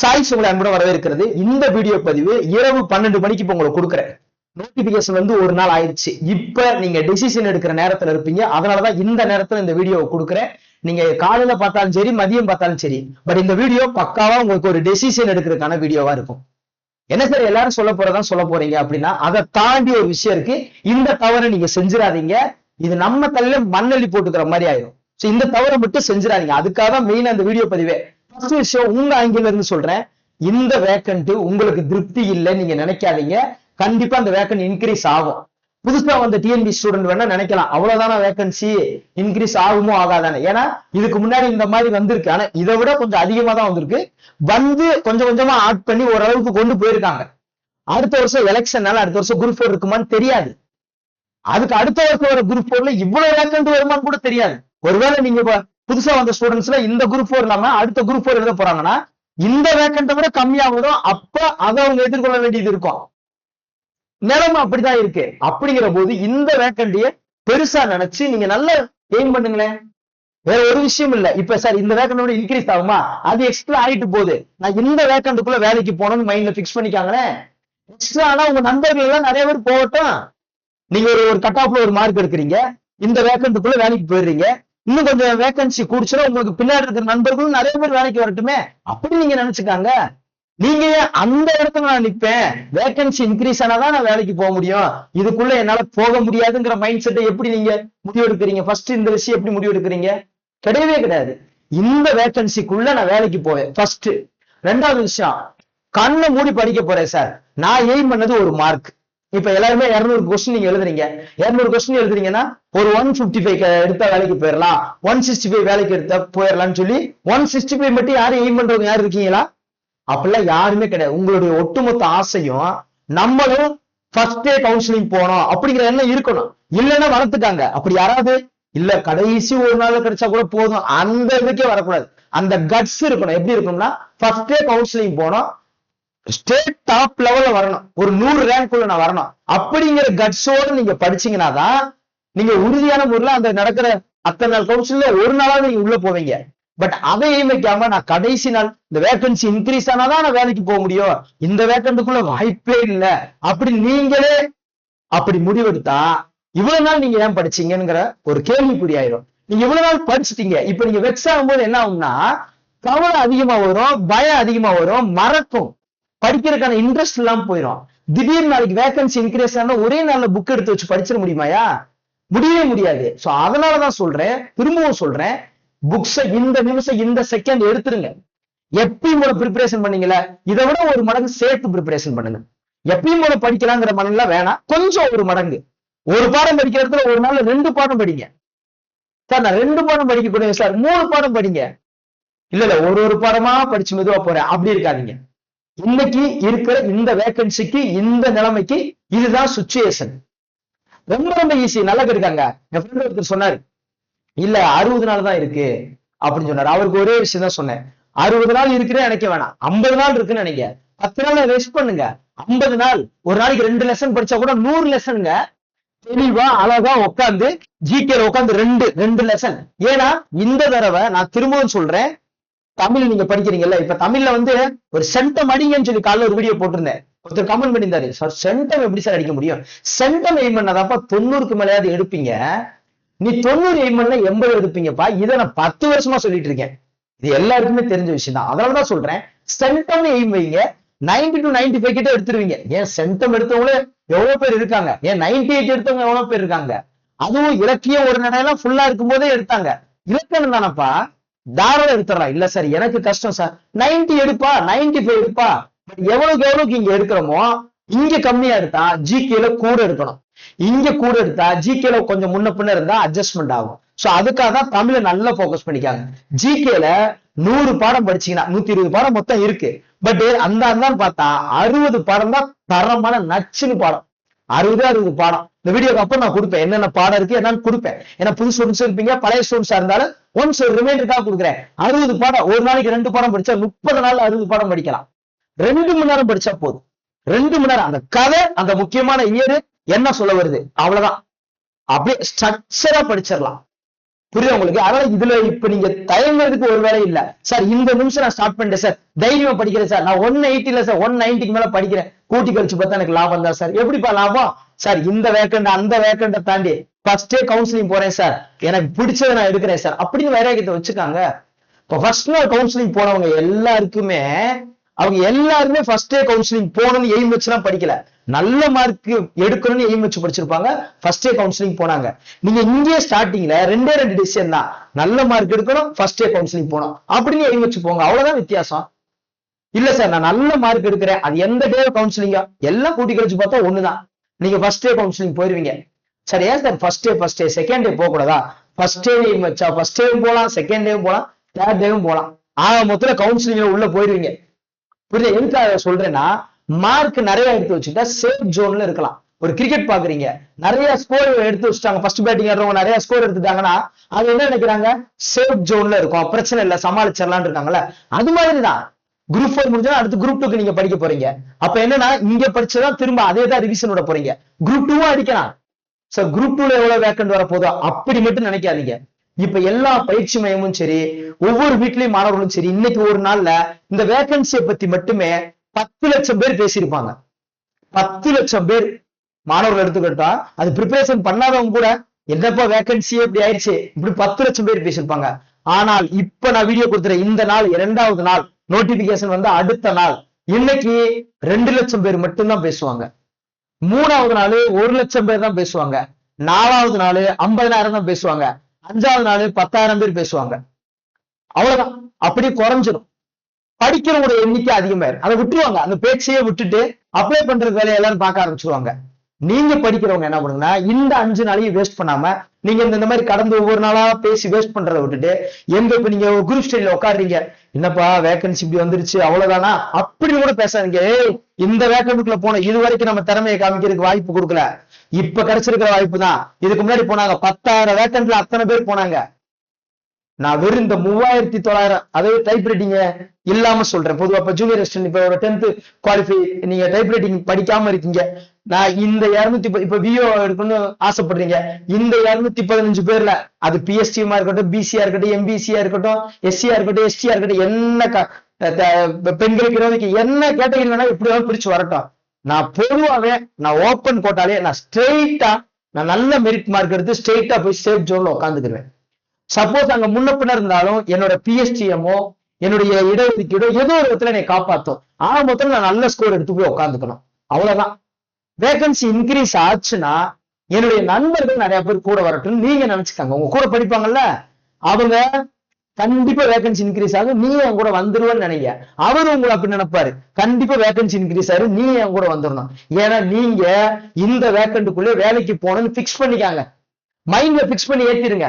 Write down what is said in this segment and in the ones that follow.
Choice உங்களை அன்புடன் வரவேற்கிறது. இந்த வீடியோ பதிவு இரவு பன்னெண்டு மணிக்கு இப்போ உங்களுக்கு கொடுக்குறேன். நோட்டிபிகேஷன் வந்து ஒரு நாள் ஆயிடுச்சு. இப்ப நீங்க டெசிஷன் எடுக்கிற நேரத்துல இருப்பீங்க. அதனாலதான் இந்த நேரத்துல இந்த வீடியோவை கொடுக்குறேன். நீங்க காலையில பார்த்தாலும் சரி மதியம் பார்த்தாலும் சரி. பட் இந்த வீடியோ பக்காவா உங்களுக்கு ஒரு டெசிஷன் எடுக்கிறதுக்கான வீடியோவா இருக்கும். என்ன சார் எல்லாரும் சொல்ல போறதான் சொல்ல போறீங்க அப்படின்னா அதை தாண்டி ஒரு விஷயம் இருக்கு. இந்த தவறை நீங்க செஞ்சிடாதீங்க. இது நம்ம தலையில மண்ணள்ளி போட்டுக்கிற மாதிரி ஆயிரும். சோ இந்த தவறை மட்டும் செஞ்சிடாதீங்க. அதுக்காக தான் மெயின் அந்த வீடியோ பதிவே. ஃபர்ஸ்ட் விஷயம் உங்க ஆங்கில இருந்து சொல்றேன். இந்த வேக்கண்ட் உங்களுக்கு திருப்தி இல்லை நீங்க நினைக்காதீங்க. கண்டிப்பா அந்த வேக்கண்ட் இன்க்ரீஸ் ஆகும். புதுசா வந்த டிஎன்பி ஸ்டூடெண்ட் வேணா நினைக்கலாம். அவ்வளவுதான வேகன்சி இன்க்ரீஸ் ஆகுமோ ஆகாதானே? ஏன்னா இதுக்கு முன்னாடி இந்த மாதிரி வந்திருக்கு. ஆனா இதை விட கொஞ்சம் அதிகமா தான் வந்திருக்கு. வந்து கொஞ்சம் கொஞ்சமா ஆட் பண்ணி ஓரளவுக்கு கொண்டு போயிருக்காங்க. அடுத்த வருஷம் எலெக்ஷன்னால அடுத்த வருஷம் குரூப் ஃபோர் இருக்குமான்னு தெரியாது. அதுக்கு அடுத்த வருஷம் வர குரூப் ஃபோர்ல இவ்வளவு வேக்கண்ட் வருமான்னு கூட தெரியாது. ஒருவேளை நீங்க இப்ப புதுசா வந்த ஸ்டூடெண்ட்ஸ்ல இந்த குரூப் ஃபோர் இல்லாம அடுத்த குரூப் ஃபோர் எழுத போறாங்கன்னா இந்த வேக்கண்ட்டை விட கம்மியா வரும். அப்ப அதை அவங்க எதிர்கொள்ள வேண்டியது இருக்கும். நிலைமை அப்படிதான் இருக்கு. அப்படிங்கிற போது இந்த வேக்கண்டிய பெருசா நினைச்சு நீங்க நல்ல எய்ம் பண்ணுங்களேன். வேற ஒரு விஷயம் இல்ல. இப்ப சார் இந்த வேக்கண்டோட இன்க்ரீஸ் ஆகுமா? அது எக்ஸ்ட்ரா ஆயிட்டு போகுது. நான் இந்த வேக்கண்டுக்குள்ள வேலைக்கு போகணும்னு மைண்ட்ல பிக்ஸ் பண்ணிக்காங்களேன். எக்ஸ்ட்ரா ஆனா உங்க நண்பர்கள் எல்லாம் நிறைய பேர் போகட்டும். நீங்க ஒரு ஒரு கட் ஆஃப்ல ஒரு மார்க் எடுக்கிறீங்க. இந்த வேக்கண்டுக்குள்ள வேலைக்கு போயிடுறீங்க. இன்னும் கொஞ்சம் வேகன்சி கூடிச்சுன்னா உங்களுக்கு பின்னாடி இருக்கிற நண்பர்களும் நிறைய பேர் வேலைக்கு வரட்டுமே? அப்படி நீங்க நினைச்சுக்காங்க. நீங்க அந்த இடத்துல நான் நிப்பேன்? வேகன்சி இன்க்ரீஸ் ஆனாதான் நான் வேலைக்கு போக முடியும். இதுக்குள்ள என்னால போக முடியாதுங்கிற மைண்ட் செட்டை எப்படி நீங்க முடிவெடுக்கிறீங்க? ஃபர்ஸ்ட் இந்த விஷயம் எப்படி முடிவெடுக்கிறீங்க? கிடையவே கிடையாது. இந்த வேகன்சிக்குள்ள நான் வேலைக்கு போவேன். ஃபர்ஸ்ட் ரெண்டாவது விஷயம் கண்ணை மூடி படிக்க போறேன் சார் நான் எய்ம் பண்ணது ஒரு மார்க் இப்ப எல்லாருமே இருநூறு கொஸ்டின் நீங்க எழுதுறீங்க. இருநூறு கொஸ்டின் எழுதுறீங்கன்னா ஒரு ஒன் பிப்டி ஃபைவ் எடுத்தா வேலைக்கு போயிடலாம் ஒன் சிக்ஸ்டி ஃபைவ் வேலைக்கு எடுத்தா போயிடலாம்னு சொல்லி ஒன் சிக்ஸ்டி ஃபைவ் மட்டும் யாரும் எய்ம் பண்றவங்க யாரும் இருக்கீங்களா? அப்படிலாம் யாருமே கிடையாது. உங்களுடைய ஒட்டுமொத்த ஆசையும் நம்மளும் ஃபர்ஸ்ட் டே கவுன்சிலிங் போனோம் அப்படிங்கிற எண்ணம் இருக்கணும். இல்லைன்னா வளர்த்துட்டாங்க அப்படி யாராவது? இல்ல கடைசி ஒரு நாள் கிடைச்சா கூட போதும். அந்த இதுக்கே வரக்கூடாது. அந்த கட்ஸ் இருக்கணும். எப்படி இருக்கணும்னா ஃபர்ஸ்ட் டே கவுன்சிலிங் போனோம். ஸ்டேட் டாப் லெவல்ல வரணும். ஒரு நூறு ரேங்க் உள்ள நான் வரணும். அப்படிங்கிற கட்ஸோடு நீங்க படிச்சீங்கன்னா தான் நீங்க உறுதியான முறையில் அந்த நடக்கிற அத்தனை நாள் கவுன்சில்ல ஒரு நாளாவது நீங்க உள்ள போவீங்க. பட் அதையும் வைக்காம நான் கடைசி நாள் இந்த வேகன்சி இன்க்ரீஸ் ஆனாதான் நான் வேலைக்கு போக முடியும். இந்த வேக்கண்ட்டுக்குள்ள வாய்ப்பே இல்லை. அப்படி நீங்களே அப்படி முடிவெடுத்தா இவ்வளவு நாள் நீங்க ஏன் படிச்சீங்கிற ஒரு கேள்விக்குறி ஆயிரும். நீங்க இவ்வளவு நாள் படிச்சுட்டீங்க. இப்ப நீங்க வெக்ஸ் ஆகும்போது என்ன ஆகும்னா கவலை அதிகமா வரும் பயம் அதிகமா வரும் மறக்கும். படிக்கிறதுக்கான இன்ட்ரெஸ்ட் இல்லாம போயிடும் திடீர்னு நாளைக்கு வேகன்சி இன்க்ரீஸ் ஆனா ஒரே நாள்ல புக் எடுத்து வச்சு படிச்சிட முடியுமாயா முடியவே முடியாது. சோ அதனாலதான் சொல்றேன் திரும்பவும் சொல்றேன் புக்ஸ இந்த நிமிஷம் இந்த செகண்ட் எடுத்துருங்க. எப்பயும் போல ப்ரிப்பரேஷன் பண்ணீங்களா இதை விட ஒரு மடங்கு சேர்த்து ப்ரிப்பரேஷன் பண்ணுங்க. எப்பயும் போல படிக்கலாங்கிற மனநில வேணாம். கொஞ்சம் ஒரு மடங்கு. ஒரு பாடம் படிக்கிற இடத்துல ஒரு நாள்ல ரெண்டு பாடம் படிங்க. சார் நான் ரெண்டு பாடம் படிக்க கூடிய சார். மூணு பாடம் படிங்க. இல்ல இல்ல ஒரு ஒரு பாடமா படிச்சு மெதுவா போறேன். அப்படி இருக்காதீங்க. இன்னைக்கு இருக்கிற இந்த வேகன்சிக்கு இந்த நிலைமைக்கு இதுதான் சுச்சுவேஷன் ரொம்ப ரொம்ப ஈஸி நல்லா இருக்காங்க என் ஃப்ரெண்ட் ஒருத்தர் சொன்னாரு. இல்ல அறுபது நாள் தான் இருக்கு. அப்படின்னு சொன்னாரு. அவருக்கு ஒரே விஷயம் தான் சொன்னேன். அறுபது நாள் இருக்குன்னு நினைக்க வேணாம். ஐம்பது நாள் இருக்குன்னு நினைக்க பத்து நாள் ரெஸ்ட் பண்ணுங்க. ஐம்பது நாள். ஒரு நாளைக்கு ரெண்டு லெசன் படிச்சா கூட நூறு லெசனுங்க தெளிவா அழகா உட்காந்து ஜிகேல உட்காந்து ரெண்டு ரெண்டு லெசன் ஏன்னா இந்த தடவை நான் திரும்பவும் சொல்றேன். தமிழ் நீங்க படிக்கிறீங்கல்ல இப்ப தமிழ்ல வந்து ஒரு சென்டம் அடிங்கன்னு சொல்லி காலைல ஒரு வீடியோ போட்டிருந்தேன். ஒருத்தர் கமெண்ட் பண்ணியிருந்தாரு சார் சென்டம் எப்படி சார் அடிக்க முடியும்? சென்டம் எய்ம் பண்ணாதாப்பா தொண்ணூறுக்கு மேலேயாவது எடுப்பீங்க. நீ தொண்ணூறு எய்ம் பண்ண எண்பது எடுப்பீங்கப்பா. இதை நான் பத்து வருஷமா சொல்லிட்டு இருக்கேன். இது எல்லாருக்குமே தெரிஞ்ச விஷயம் தான். அதனாலதான் சொல்றேன். சென்டம் எய்ம் வைங்க. நைன்டி டு நைன்டி ஃபைவ் கிட்ட எடுத்துருவீங்க. ஏன் சென்டம் எடுத்தவங்களே எவ்வளவு பேர் இருக்காங்க? ஏன் நைன்டி எயிட் எடுத்தவங்க எவ்வளவு பேர் இருக்காங்க? அதுவும் இலக்கியம் ஒரு நிலையெல்லாம் ஃபுல்லா இருக்கும் போதே எடுத்தாங்க. இலக்கணம் தானப்பா? தாராளம் எடுத்துடலாம். இல்ல சார் எனக்கு கஷ்டம் சார் நைன்டி எடுப்பா நைன்டி ஃபைவ் எடுப்பா. பட் எவ்வளவுக்கு எவ்வளவுக்கு இங்க எடுக்கிறோமோ இங்க கம்மியா எடுத்தா ஜிகேல கூட எடுக்கணும். இங்க கூட எடுத்தா ஜிகேல கொஞ்சம் முன்ன பின்ன இருந்தா அட்ஜஸ்ட்மெண்ட் ஆகும். சோ அதுக்காக தான் தமிழ நல்லா போக்கஸ் பண்ணிக்காங்க. ஜிகேல நூறு பாடம் படிச்சீங்கன்னா நூத்தி இருபது பாடம் மொத்தம் இருக்கு. பட் அந்த அந்த பார்த்தா அறுபது பாடம் தான் தரமான நச்சுன்னு பாடம். அறுபது அறுபது பாடம். இந்த வீடியோக்கு அப்புறம் நான் கொடுப்பேன். என்னென்ன பாடம் இருக்கு என்னன்னு கொடுப்பேன். ஏன்னா புது ஸ்டூடெண்ட்ஸ் இருப்பீங்க பழைய ஸ்டூடெண்ட்ஸா இருந்தாலும் ஒன்ஸ் ஒரு ரிமைண்டருக்காக கொடுக்குறேன். அறுபது பாடம் ஒரு நாளைக்கு ரெண்டு பாடம் படிச்சா முப்பது நாள் அறுபது பாடம் படிக்கலாம். ரெண்டு மணி நேரம் படிச்சா போதும். ரெண்டு மணி நேரம் அந்த கதை அந்த முக்கியமான இயரு என்ன சொல்ல வருது? அவ்வளவுதான். அப்படியே ஸ்ட்ரக்சரா படிச்சிடலாம். புரியுது உங்களுக்கு? அதனால இதுல இப்ப நீங்க தயங்குறதுக்கு ஒரு வேலை இல்ல. சார் இந்த நிமிஷம் நான் ஸ்டார்ட் பண்ணிட்டேன் சார் தைரியமா படிக்கிறேன் சார் நான் ஒன் எயிட்டில சார் ஒன் நைன்டிக்கு மேல படிக்கிறேன். கூட்டி கழிச்சு பார்த்தா எனக்கு லாபம் தான் சார் எப்படிப்பா லாபம்? சார் இந்த வேக்கண்ட் அந்த வேக்கண்ட தாண்டி ஃபர்ஸ்டே கவுன்சிலிங் போறேன் சார் எனக்கு பிடிச்சதை நான் எடுக்கிறேன் சார் அப்படின்னு வைராகியத்தை வச்சுக்காங்க? இப்ப ஃபர்ஸ்ட் நாள் கவுன்சிலிங் போனவங்க எல்லாருக்குமே அவங்க எல்லாருமே ஃபர்ஸ்ட் டே கவுன்சிலிங் போகணும்னு எய்ம் வச்சுலாம் படிக்கல. நல்ல மார்க் எடுக்கணும்னு எய்ம் வச்சு படிச்சிருப்பாங்க. ஃபர்ஸ்ட் டே கவுன்சிலிங் போனாங்க. நீங்க இங்கே ஸ்டார்டிங்ல ரெண்டே ரெண்டு டிசிஷன் தான். நல்ல மார்க் எடுக்கணும் ஃபர்ஸ்ட் டே கவுன்சிலிங் போகணும். அப்படின்னு எய்ம் வச்சு போங்க. அவ்வளவுதான் வித்தியாசம். இல்ல சார் நான் நல்ல மார்க் எடுக்கிறேன். அது எந்த டே கவுன்சிலிங்கா எல்லாம் கூட்டி கழிச்சு பார்த்தா ஒண்ணுதான். நீங்க ஃபர்ஸ்ட் டே கவுன்சிலிங் போயிருவீங்க. சார் ஏன் sir first day first day second day போக கூடாதா ஃபர்ஸ்ட் டே வச்சா ஃபர்ஸ்ட் டேவும் போகலாம் செகண்ட் டேவும் போகலாம் தேர்ட் டேவும் போகலாம் ஆக மொத்தத்துல கவுன்சிலிங்ல உள்ள போயிருவீங்க. புரியுது? எதுக்காக சொல்றேன்னா மார்க் நிறைய எடுத்து வச்சுட்டா சேஃப் ஜோன்ல இருக்கலாம். ஒரு கிரிக்கெட் பாக்குறீங்க நிறைய ஸ்கோர் எடுத்து வச்சுட்டாங்க. ஃபர்ஸ்ட் பேட்டிங் ஆடுறவங்க நிறைய ஸ்கோர் எடுத்துட்டாங்கன்னா அது என்ன நினைக்கிறாங்க? சேஃப் ஜோன்ல இருக்கும். பிரச்சனை இல்ல சமாளிச்சிடலாம்னு இருக்காங்கல்ல. அது மாதிரிதான். குரூப் ஃபோர் முடிஞ்சா அடுத்து குரூப் டூக்கு நீங்க படிக்க போறீங்க. அப்ப என்னன்னா இங்க படிச்சதான் திரும்ப அதே தான் ரிவிஷன் விட போறீங்க. குரூப் டூவும் அடிக்கலாம். சார் குரூப் டூல எவ்வளவு வேக்கண்ட் வர போதோ அப்படி மட்டும் நினைக்காதீங்க. இப்ப எல்லா பயிற்சி மையமும் சரி ஒவ்வொரு வீட்லயும் மாணவர்களும் சரி இன்னைக்கு ஒரு நாள்ல இந்த வேகன்சியை பத்தி மட்டுமே பத்து லட்சம் பேர் பேசியிருப்பாங்க. பத்து லட்சம் பேர் மாணவர்கள் எடுத்துக்கிட்டா அது ப்ரிப்பரேஷன் பண்ணாதவங்க கூட என்னப்பா வேகன்சியே இப்படி ஆயிடுச்சு இப்படி பத்து லட்சம் பேர் பேசியிருப்பாங்க. ஆனால் இப்ப நான் வீடியோ கொடுத்துறேன் இந்த நாள் இரண்டாவது நாள் நோட்டிபிகேஷன் வந்து அடுத்த நாள். இன்னைக்கு ரெண்டு லட்சம் பேர் மட்டும்தான் பேசுவாங்க. மூணாவது நாள் ஒரு லட்சம் பேர் தான் பேசுவாங்க. நாலாவது நாள் ஐம்பதனாயிரம் தான் பேசுவாங்க. அஞ்சாவது நாள் பத்தாயிரம் பேர் பேசுவாங்க. அவ்வளவுதான். அப்படியே குறைஞ்சிடும் படிக்கிறவங்களோட எண்ணிக்கை அதிகமாயிரும். அதை விட்டுருவாங்க. அந்த பேச்சையே விட்டுட்டு அப்ளை பண்றது வேலையை எல்லாரும் பார்க்க ஆரம்பிச்சிருவாங்க. நீங்க படிக்கிறவங்க என்ன பண்ணுங்கன்னா இந்த அஞ்சு நாளையும் வேஸ்ட் பண்ணாம நீங்க இந்த மாதிரி கடந்து ஒவ்வொரு நாளா பேசி வேஸ்ட் பண்றதை விட்டுட்டு எங்க இப்ப நீங்க குரூப் ஸ்டடியில உட்காடுறீங்க என்னப்பா வேகன்சி இப்படி வந்துருச்சு அவ்வளவுதானா? அப்படி கூட பேசாதீங்க. ஏய் இந்த வேக்கன்சிக்குள்ள போன இது வரைக்கும் நம்ம திறமையை காமிக்கிறதுக்கு வாய்ப்பு கொடுக்கல. இப்ப கிடைச்சிருக்கிற வாய்ப்பு தான். இதுக்கு முன்னாடி போனாங்க பத்தாயிரம் வேக்கன்ட்ல அத்தனை பேர் போனாங்க. நான் வெறும் இந்த மூவாயிரத்தி தொள்ளாயிரம் அதாவது டைப் ரைட்டிங்க இல்லாம சொல்றேன். பொதுவா இப்ப ஜூனியர் அசிஸ்டன்ட் இப்ப ஒரு டென்த் குவாலிஃபை நீங்க டைப் ரைட்டிங் படிக்காம இருக்கீங்க. நான் இந்த இருநூத்தி இப்ப விஓ எடுக்கணும்னு ஆசைப்படுறீங்க. இந்த இருநூத்தி பதினஞ்சு பேர்ல அது பிஎஸ்டிமா இருக்கட்டும் பிசியா இருக்கட்டும் எம்பிசியா இருக்கட்டும் எஸ்சியா இருக்கட்டும் எஸ்டியா இருக்கட்டும் என்ன க- பெண்களுக்கு இருபதுக்கு என்ன கேட்டகரி வேணா எப்படி பிரிச்சு வரட்டும். நான் பொதுவாவே நான் ஓப்பன் போட்டாலே நான் ஸ்ட்ரெயிட்டா நான் நல்ல மெரிட் மார்க் எடுத்து ஸ்ட்ரெயிட்டா போய் சேஃப் ஜோன்ல உட்காந்துக்கிருவேன் சப்போஸ் அங்க முன்ன பின்ன இருந்தாலும் என்னோட பிஎஸ்டிஎம்மோ என்னுடைய இடஒதுக்கீடோ ஏதோ ஒரு விதத்துல என்னை காப்பாத்தும். ஆக மொத்தம் நான் நல்ல ஸ்கோர் எடுத்து போய் உட்காந்துக்கணும் அவ்வளவுதான். வேகன்சி இன்க்ரீஸ் ஆச்சுன்னா என்னுடைய நண்பர்கள் நிறைய பேர் கூட வரட்டும் நீங்க நினைச்சுக்காங்க. உங்க கூட படிப்பாங்கல்ல அவங்க கண்டிப்பா வேகன்சி இன்க்ரீஸ் ஆகும். நீ என் கூட வந்துருவன்னு நினைங்க. அவரு உங்களை அப்படி நினைப்பாரு. கண்டிப்பா வேகன்சி இன்க்ரீஸ் ஆகும் நீ என் கூட வந்துடணும் ஏன்னா நீங்க இந்த வேக்கண்ட்டுக்குள்ளே வேலைக்கு போகணும்னு பிக்ஸ் பண்ணிக்காங்க. மைண்ட்ல பிக்ஸ் பண்ணி ஏத்திருங்க.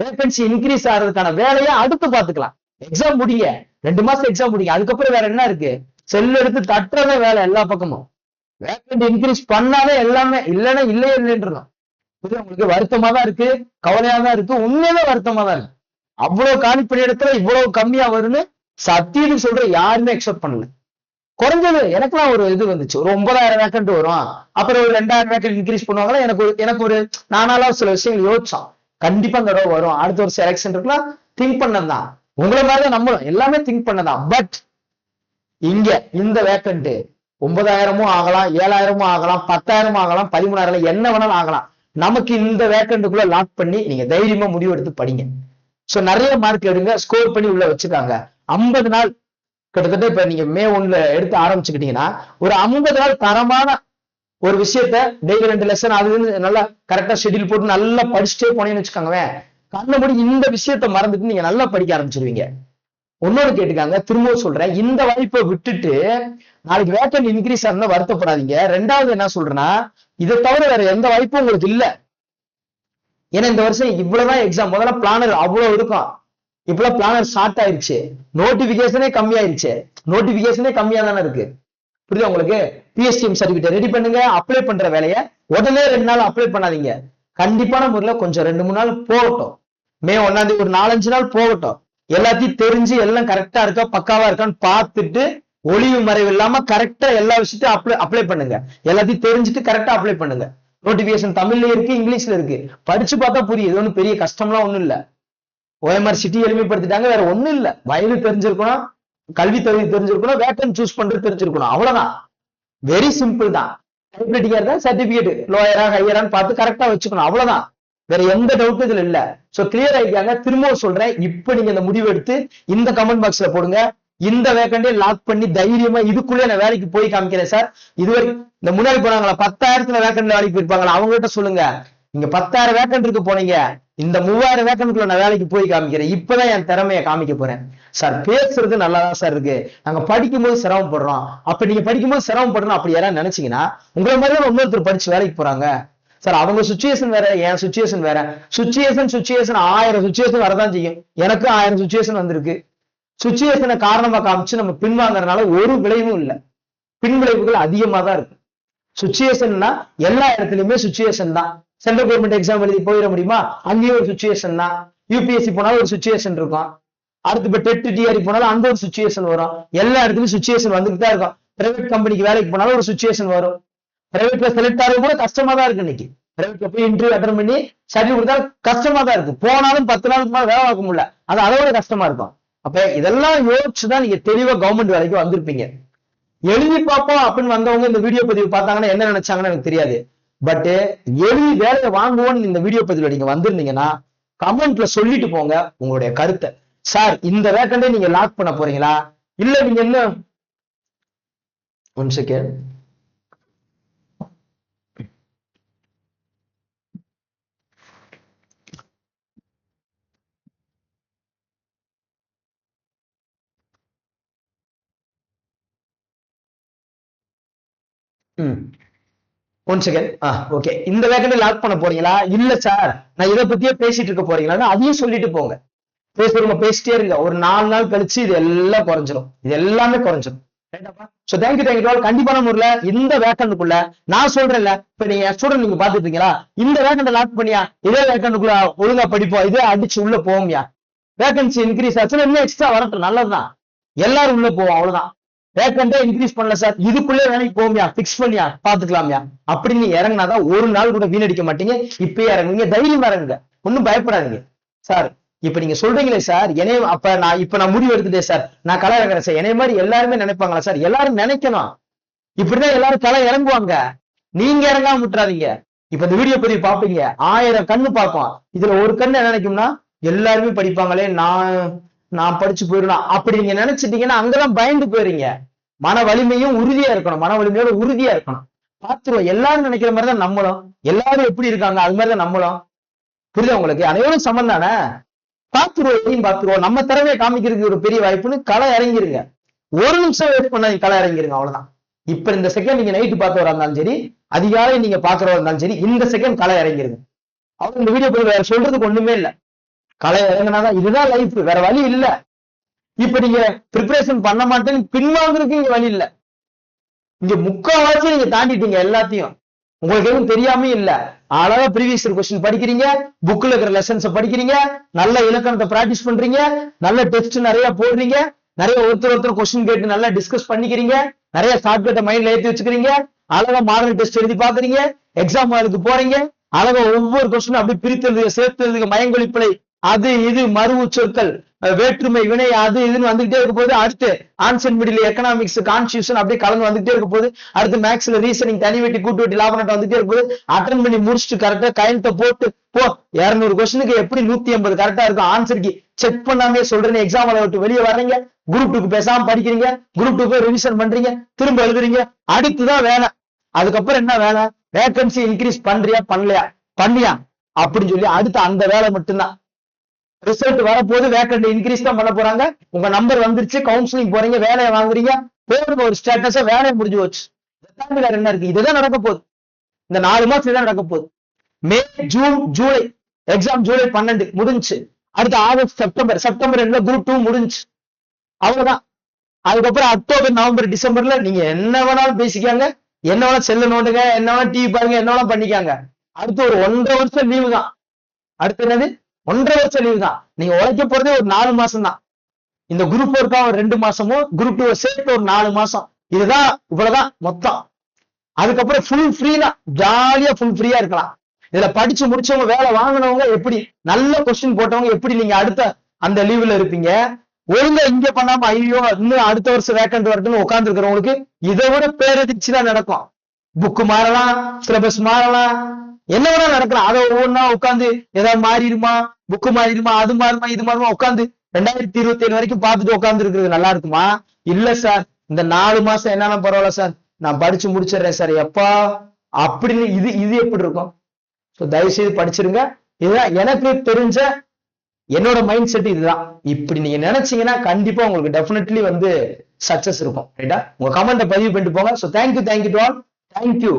வேகன்சி இன்க்ரீஸ் ஆகிறதுக்கான வேலையை அடுத்து பார்த்துக்கலாம். எக்ஸாம் முடிய ரெண்டு மாசம் எக்ஸாம் முடிய அதுக்கப்புறம் வேற என்ன இருக்கு? செல் எடுத்து தட்டுறத வேலை எல்லா பக்கமும். வேக்கண்ட் இன்க்ரீஸ் பண்ணாலே எல்லாமே இல்லைன்னா இல்லையே இல்லைன்றதும் புரியுது? உங்களுக்கு வருத்தமா தான் இருக்கு கவலையா தான் இருக்கு உண்மையிலே வருத்தமா தான் இருக்கு. அவ்வளவு காணிப்பணி இடத்துல இவ்வளவு கம்மியா வரும்னு சத்தியன்னு சொல்ற யாருமே எக்ஸப்ட் பண்ணல. குறைஞ்சது எனக்குலாம் ஒரு இது வந்துச்சு ஒரு ஒன்பதாயிரம் வேக்கண்ட் வரும். அப்புறம் ஒரு ரெண்டாயிரம் வேக்கண்ட் இன்க்ரீஸ் பண்ணுவாங்களா? எனக்கு ஒரு எனக்கு ஒரு நானாலாம் சில விஷயங்கள் யோசிச்சான் கண்டிப்பா இந்த தடவை வரும். அடுத்த ஒரு செலெக்ஷன் இருக்கலாம் திங்க் பண்ணதான் உங்களை மாதிரி தான் நம்மளும். எல்லாமே திங்க் பண்ணதான் பட் இங்க இந்த வேக்கண்ட் ஒன்பதாயிரமும் ஆகலாம் ஏழாயிரமும் ஆகலாம் பத்தாயிரமும் ஆகலாம் பதிமூணாயிரம் என்ன வேணாலும் ஆகலாம். நமக்கு இந்த வேக்கண்ட்டுக்குள்ள லாக் பண்ணி நீங்க தைரியமா முடிவு எடுத்து படிங்க. சோ நிறைய மார்க் எடுங்க. ஸ்கோர் பண்ணி உள்ள வச்சுக்காங்க. ஐம்பது நாள் கிட்டத்தட்ட இப்ப நீங்க மே ஒண்ணுல எடுத்து ஆரம்பிச்சுக்கிட்டீங்கன்னா ஒரு ஐம்பது நாள் தரமான ஒரு விஷயத்த டெய்லி ரெண்டு லெசன் அது நல்லா கரெக்டா ஷெட்யூல் போட்டு நல்லா படிச்சுட்டே போனேன்னு வச்சுக்கோங்களேன் கண்ண மூடி இந்த விஷயத்த மறந்துட்டு நீங்க நல்லா படிக்க ஆரம்பிச்சிருவீங்க. ஒன்னொன்னு கேட்டுக்காங்க திரும்பவும் சொல்றேன் இந்த வாய்ப்பை விட்டுட்டு நாளைக்கு வேக்கன் இன்க்ரீஸ் ஆகுதுன்னா வருத்தப்படாதீங்க. ரெண்டாவது என்ன சொல்றேன்னா இதை தவிர வேற எந்த வாய்ப்பும் உங்களுக்கு இல்ல. ஏன்னா இந்த வருஷம் இவ்வளவுதான் எக்ஸாம் முதல்ல பிளானர் அவ்வளவு இருக்கும். இப்பெல்லாம் பிளானர் ஷார்ட் ஆயிருச்சு. நோட்டிபிகேஷனே கம்மியாயிருச்சு. நோட்டிபிகேஷனே கம்மியா தானே இருக்கு. புரியுதா உங்களுக்கு? பிஎஸ்டிஎம் சர்டிபிகேட் ரெடி பண்ணுங்க அப்ளை பண்ற வேலையை உடனே ரெண்டு நாள் அப்ளை பண்ணாதீங்க. கண்டிப்பான முறையில் கொஞ்சம் ரெண்டு மூணு நாள் போகட்டும். மே ஒன்னாம் தேதி ஒரு நாலஞ்சு நாள் போகட்டும். எல்லாத்தையும் தெரிஞ்சு எல்லாம் கரெக்டா இருக்கா பக்காவா இருக்கான்னு பார்த்துட்டு ஒளிவு மறைவு இல்லாம கரெக்டா எல்லா விஷயத்தையும் அப்ளை அப்ளை பண்ணுங்க. எல்லாத்தையும் தெரிஞ்சுட்டு கரெக்டா அப்ளை பண்ணுங்க. நோட்டிபிகேஷன் தமிழ்ல இருக்கு இங்கிலீஷ்ல இருக்கு. படிச்சு பார்த்தா புரியுது ஒன்றும் பெரிய கஷ்டம்லாம் ஒன்றும் இல்ல. ஓஎம்ஆர் சிட்டி எளிமைப்படுத்திட்டாங்க வேற ஒன்றும் இல்ல. வயது தெரிஞ்சிருக்கணும் கல்வி தகுதி தெரிஞ்சிருக்கணும் வேக்கன் சூஸ் பண்றது தெரிஞ்சிருக்கணும். அவ்வளவுதான். வெரி சிம்பிள் தான். டைப்ரைட்டிங்கா இருந்தா சர்டிபிகேட் லோயரா ஹையரான்னு பார்த்து கரெக்டா வச்சுக்கணும். அவ்வளவுதான். வேற எந்த டவுட்டும் இதுல இல்ல. சோ கிளியர் ஆயிக்காங்க திரும்பவும் சொல்றேன். இப்ப நீங்க இந்த முடிவு எடுத்து இந்த கமெண்ட் பாக்ஸ்ல போடுங்க. இந்த வேக்கண்டே லாக் பண்ணி தைரியமா இதுக்குள்ளே நான் வேலைக்கு போய் காமிக்கிறேன் சார் இதுவரை இந்த முன்னாடி போனாங்களா பத்தாயிரத்துல வேக்கண்ட்ல வேலைக்கு போயிருப்பாங்களா? அவங்க கிட்ட சொல்லுங்க. நீங்க பத்தாயிரம் வேக்கண்ட் இருக்கு போனீங்க. இந்த மூவாயிரம் வேக்கண்ட்குள்ள நான் வேலைக்கு போய் காமிக்கிறேன். இப்பதான் என் திறமையை காமிக்க போறேன். சார் பேசுறது நல்லாதான் சார் இருக்கு. நாங்க படிக்கும்போது சிரமப்படுறோம். அப்ப நீங்க படிக்கும்போது சிரமப்படணும் அப்படி யாராவது நினைச்சீங்கன்னா உங்களை மாதிரி தான் இன்னொருத்தர் படிச்சு வேலைக்கு போறாங்க. சார் அவங்க சுச்சுவேஷன் வேற என் சுச்சுவேஷன் வேற. சுச்சுவேஷன் சுச்சுவேஷன் ஆயிரம் சுச்சுவேஷன் வரதான் செய்யும். எனக்கு ஆயிரம் சுச்சுவேஷன் வந்திருக்கு. சுச்சுவேஷனை காரணமா காமிச்சு நம்ம பின்வாங்கறதுனால ஒரு விளைவும் இல்லை. பின் விளைவுகள் அதிகமா தான் இருக்கு சுச்சுவேஷன்னா எல்லா இடத்துலயுமே சுச்சுவேஷன் தான். சென்ட்ரல் கவர்மெண்ட் எக்ஸாம் எழுதி போயிட முடியுமா? அங்கேயும் ஒரு சுச்சுவேஷன் தான். யூபிஎஸ்சி போனாலும் ஒரு சுச்சுவேஷன் இருக்கும். அடுத்து இப்ப டெட் டிஆரி போனாலும் அங்க ஒரு சுச்சுவேஷன் வரும். எல்லா இடத்துலயும் சுச்சுவேஷன் வந்துட்டு தான் இருக்கும் பிரைவேட் கம்பெனிக்கு வேலைக்கு போனாலும் ஒரு சுச்சுவேஷன் வரும். பிரைவேட்ல செலக்ட் ஆகிறது கூட கஷ்டமா தான் இருக்கு இன்னைக்கு. பிரைவேட்ல போய் இன்டர்வியூ அட்டன் பண்ணி சர்டிஃபிகேட் கொடுத்தா கஷ்டமா தான் இருக்கு. போனாலும் பத்து நாளுக்கு மேலே வேலை பார்க்க முடியல. அது அதோட கஷ்டமா இருக்கும். அப்ப இதெல்லாம் யோசிச்சுதான் நீங்க தெளிவா கவர்மெண்ட் வேலைக்கு வந்திருப்பீங்க. எழுதி பார்ப்போம் அப்படின்னு வந்தவங்க இந்த வீடியோ பதிவு பார்த்தாங்கன்னா என்ன நினைச்சாங்கன்னு எனக்கு தெரியாது. பட் எழுதி வேலையை வாங்குவோம்னு இந்த வீடியோ பதிவுல நீங்க வந்திருந்தீங்கன்னா கமெண்ட்ல சொல்லிட்டு போங்க உங்களுடைய கருத்தை. சார் இந்த வேக்கண்டே நீங்க லாக் பண்ண போறீங்களா? இல்ல நீங்க என்ன? ஒன் செகண்ட் ஒன் செகண்ட் ஆ ஓகே இந்த வேக்கண்ட் லாக் பண்ண போறீங்களா? இல்ல சார். நான் இதை பத்தியே பேசிட்டு இருக்க போறீங்களா அதையும் சொல்லிட்டு போங்க. பேசுறவங்க பேசிட்டே இருங்க ஒரு நாலு நாள் கழிச்சு இது எல்லாம் குறைஞ்சிரும். இது எல்லாமே குறைஞ்சிரும். சோ தேங்க்யூ தேங்க்யூ ஆல் கண்டிப்பான முறையில இந்த வேக்கண்டுக்குள்ள நான் சொல்றேன்ல இப்ப நீங்க ஸ்டூடெண்ட் நீங்க பாத்துட்டு இருக்கீங்களா இந்த வேக்கண்ட லாக் பண்ணியா? இதே வேக்கண்டுக்குள்ள ஒழுங்கா படிப்போம். இதே அடிச்சு உள்ள போவோம்யா. வேகன்சி இன்க்ரீஸ் ஆச்சுன்னா இன்னும் எக்ஸ்ட்ரா வரட்டும். நல்லதுதான். எல்லாரும் உள்ள போவோம். அவ்வளவுதான். வேக்கண்டே இன்க்ரீஸ் பண்ணல சார் இதுக்குள்ளே வேலைக்கு போமியா பிக்ஸ் பண்ணியா? பாத்துக்கலாம்யா அப்படின்னு நீ இறங்குனாதான் ஒரு நாள் கூட வீணடிக்க மாட்டீங்க. இப்பயே இறங்குங்க தைரியம் இறங்குங்க. ஒன்னும் பயப்படாதீங்க. சார் இப்ப நீங்க சொல்றீங்களே சார் என்னைய அப்ப நான் இப்ப நான் முடிவு எடுத்துட்டேன் சார். நான் களை இறங்குறேன் சார். என்னைய மாதிரி எல்லாருமே நினைப்பாங்களா சார்? எல்லாரும் நினைக்கணும். இப்படிதான் எல்லாரும் களை இறங்குவாங்க. நீங்க இறங்காம விட்டுறாதீங்க. இப்ப இந்த வீடியோ பதிவு பாப்பீங்க ஆயிரம் கண்ணு பார்ப்போம் இதுல ஒரு கண்ணு என்ன நினைக்கும்னா எல்லாருமே படிப்பாங்களே நான் நான் படிச்சு போயிடலாம். அப்படி நீங்க நினைச்சிட்டீங்கன்னா அங்கதான் பயந்து போயிருங்க. மன வலிமையும் உறுதியா இருக்கணும். மன வலிமையோட உறுதியா இருக்கணும். பாத்துருவோம் எல்லாரும் நினைக்கிற மாதிரி தான் நம்மளும். எல்லாரும் எப்படி இருக்காங்க? அது மாதிரி தான் நம்மளும். புரியுதா உங்களுக்கு? அனைவரும் சமம் தானே? பாத்துருவோம் எதையும் பாத்துருவோம் நம்ம திறமையை காமிக்கிறதுக்கு ஒரு பெரிய வாய்ப்புன்னு களை இறங்கிருங்க. ஒரு நிமிஷம் வெயிட் பண்ண களை இறங்கிருங்க அவ்வளவுதான். இப்ப இந்த செகண்ட் நீங்க நைட்டு பார்த்தவரா இருந்தாலும் சரி அதிகாலை நீங்க பாக்குறவா இருந்தாலும் சரி இந்த செகண்ட் களை இறங்கிருங்க. அவங்க இந்த வீடியோ போய் வேற சொல்றதுக்கு ஒண்ணுமே இல்ல. களை இறங்கினாதான் இதுதான் லைஃப் வேற வழி இல்ல. இப்ப நீங்க ப்ரிப்பரேஷன் பண்ண மாட்டேன்னு பின்வாங்குறதுக்கு இங்க வழி இல்ல. இங்க முக்காவாசி நீங்க தாண்டிட்டீங்க எல்லாத்தையும். உங்களுக்கு எதுவும் தெரியாம இல்ல. அழகா ப்ரீவியஸ் கொஸ்டின் படிக்கிறீங்க புக்ல இருக்கிற லெசன்ஸ் படிக்கிறீங்க நல்ல இலக்கணத்தை பிராக்டிஸ் பண்றீங்க நல்ல டெஸ்ட் நிறைய போடுறீங்க நிறைய ஒருத்தர் ஒருத்தர் கொஸ்டின் கேட்டு நல்லா டிஸ்கஸ் பண்ணிக்கிறீங்க நிறைய ஷார்ட்கட்டை மைண்ட்ல ஏற்றி வச்சுக்கிறீங்க அழகா மாடல் டெஸ்ட் எழுதி பாக்குறீங்க எக்ஸாம் அதுக்கு போறீங்க அழகா ஒவ்வொரு கொஸ்டினும் அப்படி பிரித்து எழுதுக சேர்த்து எழுதுக மயங்கொழிப்பிலை அது இது மறுவு சொற்கள். வேற்றுமை வினை அது இதுன்னு வந்துகிட்டே இருக்க போது அடுத்து ஆன்சன் மிடில் எக்கனாமிக்ஸ் கான்ஸ்டியூஷன் அப்படியே கலந்து வந்துகிட்டே இருக்க போது அடுத்து மேக்ஸ்ல ரீசனிங் தனி வெட்டி கூட்டு வெட்டி லாபம் நட்டம் வந்துட்டே இருக்கும் போது அட்டன் பண்ணி முடிச்சுட்டு கரெக்டா கையெழுத்த போட்டு போ இருநூறு கொஸ்டினுக்கு எப்படி நூத்தி ஐம்பது கரெக்டா இருக்கும்? ஆன்சருக்கு செக் பண்ணாமே சொல்றேன்னு எக்ஸாம் விட்டு வெளியே வர்றீங்க குரூப் டூக்கு பேசாம படிக்கிறீங்க குரூப் டூக்கு ரிவிஷன் பண்றீங்க திரும்ப எழுதுறீங்க அடுத்துதான் வேலை. அதுக்கப்புறம் என்ன வேலை? வேகன்சி இன்க்ரீஸ் பண்றியா பண்ணலையா? பண்ணியா? அப்படின்னு சொல்லி அடுத்து அந்த வேலை மட்டும்தான். ரிசல்ட் வரப்போது வேக்கண்ட் இன்க்ரீஸ் தான் பண்ண போறாங்க. உங்க நம்பர் வந்துருச்சு கவுன்சிலிங் போறீங்க வேலையை வாங்குறீங்க போடுங்க ஒரு ஸ்டேட்டஸா வேலையை முடிஞ்சு போச்சு. வேற என்ன இருக்கு? இதுதான் நடக்க போகுது. இந்த நாலு மாசம் இதான் நடக்க போகுது. May June July exam July பன்னெண்டு முடிஞ்சுச்சு அடுத்து ஆகஸ்ட் செப்டம்பர் செப்டம்பர் ரெண்டுல குரூப் டூ முடிஞ்சுச்சு அவ்வளவுதான். அதுக்கப்புறம் அக்டோபர் நவம்பர் டிசம்பர்ல நீங்க என்ன வேணாலும் பேசிக்காங்க. என்ன வேணா செல்ல நோண்டுங்க என்ன வேணா டிவி பாருங்க என்ன வேணாலும் பண்ணிக்காங்க. அடுத்து ஒரு ஒன்றரை வருஷம் லீவு தான். அடுத்து என்னது? ஒன்றரை வருஷம் லீவு தான். நீங்க உழைக்க போறதே ஒரு நாலு மாசம் தான். இந்த குரூப் ஒர்க்கா ஒரு ரெண்டு மாசமும் குரூப் டூ சேர்த்து ஒரு நாலு மாசம். இதுதான் இவ்வளவுதான் மொத்தம். அதுக்கப்புறம் ஃபுல் ஃப்ரீ தான் ஜாலியா ஃபுல் ஃப்ரீயா இருக்கலாம். இதுல படிச்சு முடிச்சவங்க வேலை வாங்கினவங்க எப்படி நல்ல கொஸ்டின் போட்டவங்க எப்படி நீங்க அடுத்த அந்த லீவ்ல இருப்பீங்க? ஒழுங்கா இங்க பண்ணாம ஐயோ இன்னும் அடுத்த வருஷம் வேக்கண்ட் வரட்டும்னு உட்கார்ந்து இருக்கிறவங்களுக்கு இதை விட பேரதிச்சு தான் நடக்கும். புக்கு மாறலாம் சிலபஸ் மாறலாம் என்ன வேணா நடக்கலாம். அதை ஒவ்வொன்னா உட்காந்து ஏதாவது மாறிடுமா? புக்கு மாறிடுமா அது மாதிரிமா இது மாறுமா உட்காந்து ரெண்டாயிரத்தி இருபத்தி ஏழு வரைக்கும் பார்த்துட்டு உட்காந்து இருக்கிறது நல்லா இருக்குமா? இல்ல சார் இந்த நாலு மாசம் என்னன்னா பரவாயில்ல சார் நான் படிச்சு முடிச்சிடுறேன் சார். எப்பா அப்படின்னு இது இது எப்படி இருக்கும்? ஸோ தயவு செய்து படிச்சிருங்க. இதுதான் எனக்கு தெரிஞ்ச என்னோட மைண்ட் செட் இதுதான். இப்படி நீங்க நினைச்சீங்கன்னா கண்டிப்பா உங்களுக்கு டெஃபினெட்லி வந்து சக்சஸ் இருக்கும். ரைட்டா உங்க கமெண்ட்டை பதிவு பண்ணிட்டு போங்க. So thank you thank you to all thank you